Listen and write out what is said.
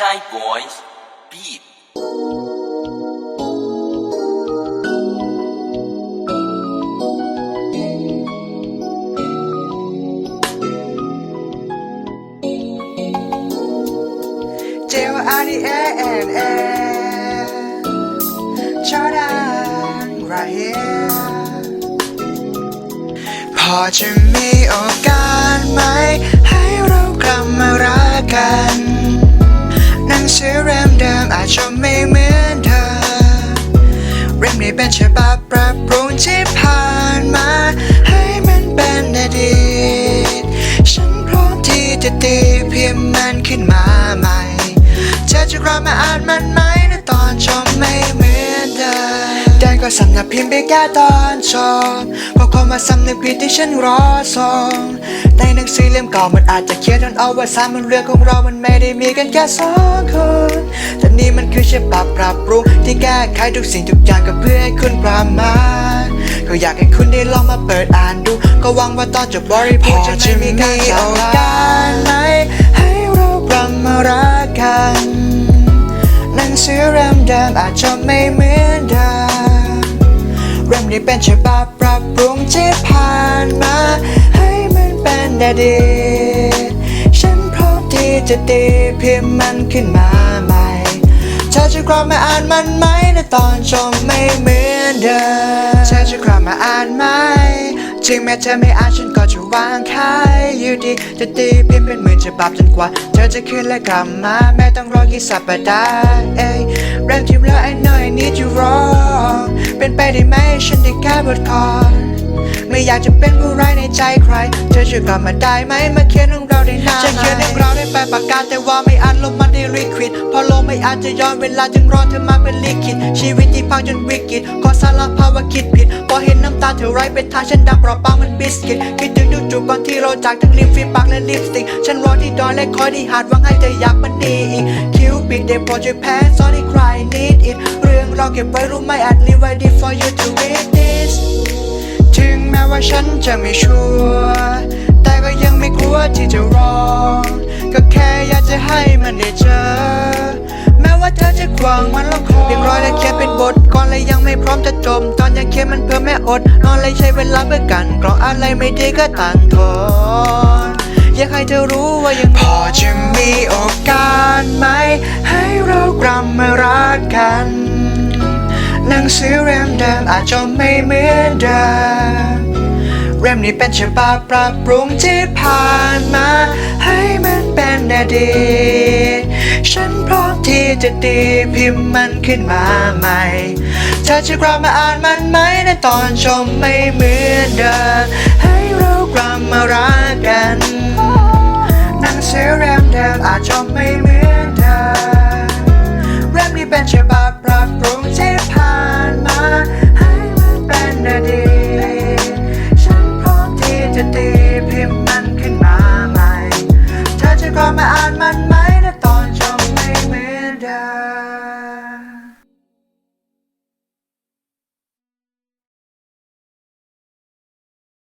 Shy Boys Beat เจลอาร์ดีเอ็น เล่มนี้เป็นฉบับปรับปรุงที่ผ่านมา ให้มันเป็นอดีต ฉันพร้อมที่จะตีพิมพ์มันขึ้นมาใหม่เธอจะกลับมาอ่านมันไหมในตอนชมไม่เหมือนเดิมได้ก็สำนักพิมพ์ไปแค่ตอนชมพราะความมาสำนึกผิดที่ฉันรอส่ง สือเล่มเก่ามันอาจจะเขียนจนเอาไว่าสามันเรื่องของเรามันไม่ได้มีกันแค่สองคนแต่นี่มันคือฉบับปรับปรุงที่แก้ไขทุกสิ่งทุกอย่างก็เพื่อให้คุณประมาทก็อยากให้คุณได้ลองมาเปิดอ่านดู ก็หวังว่าตอนจบบริพูจะไม่มีการโอกาสไหมให้เรากลับมารักกันหนังสือเล่มเดิมอาจจะไม่เหมือนเดิมเล่มนี้เป็นฉบับ มันเป็นอดีฉันพร้อมที่จะตีพิมพ์มันขึ้นมาใหม่เธอจะกลับมาอ่านมันไหมในตอนชมไม่เหมือนเดิมเธอจะกลับมาอ่านไหมถึงแม้เธอไม่อ่านฉันก็จะวางขายอยู่ดีจะตีพิมพ์เป็นหมื่นฉบับจนกว่า เธอจะคืนและกลับมาแม้ต้องรอกี่สัปดาห์เอ้ยเริ่มทิมแล้ว I know I need you wrong เป็นไปได้ไหมฉันได้แค่บทคอไม่อยากจะเป็นผู้ร้ายในใจใคร เธอช่วยกลับมาได้ไหมมาเขียนเรื่องเราได้นานจะเขียนเรื่องเราได้ไปปากกาแต่ว่าไม่อ่านลงมาได้ลิควิดพอลงไม่อ่านจะย้อนเวลาจึงรอเธอมาเป็นลิขิตชีวิตที่พังจนวิกฤตขอสารภาพว่าคิดผิดพอเห็นน้ำตาเธอไหลเป็นทางฉันดังเปราะบางมันบิสกิตคิดถึงทุกจุดก่อนที่เราจากทั้งริมฝีปากและลิปสติกฉันรอที่ดอยและคอยที่หาดหวังให้เธออยากมันดีอีกคิวปิดได้โปรดช่วยแพ้สอนให้ใคร เก็บไว้รู้ไหมอาจ leave ready for you to read this ถึงแม้ว่าฉันจะไม่ชัวร์แต่ก็ยังไม่กลัวที่จะรอง ก็แค่อยากจะให้มันได้เจอ แม้ว่าเธอจะกวางมันละครเรียบร้อยและเขียนเป็นบทก่อนเลยยังไม่พร้อมจะจม ตอนยังเขียนมันเพื่อแม่อด นอนเลยใช้เวลาเพื่อกันกรองอะไรไม่ดีก็ต่างทนอยากให้เธอรู้ว่ายังพอจะมีโอกาส สือเล่มเดิมอาจจะไม่เหมือนเดิมเล่มนี้เป็นฉบับปรับปรุงที่ผ่านมา ให้มันเป็นอดีตฉันพร้อมที่จะตีพิมพ์มันขึ้นมาใหม่เธอจะกลับมาอ่านมันไหมในตอนชมไม่เหมือนเดิมให้เรากลับมารักกันหนังสือเล่มเดิมอาจจะม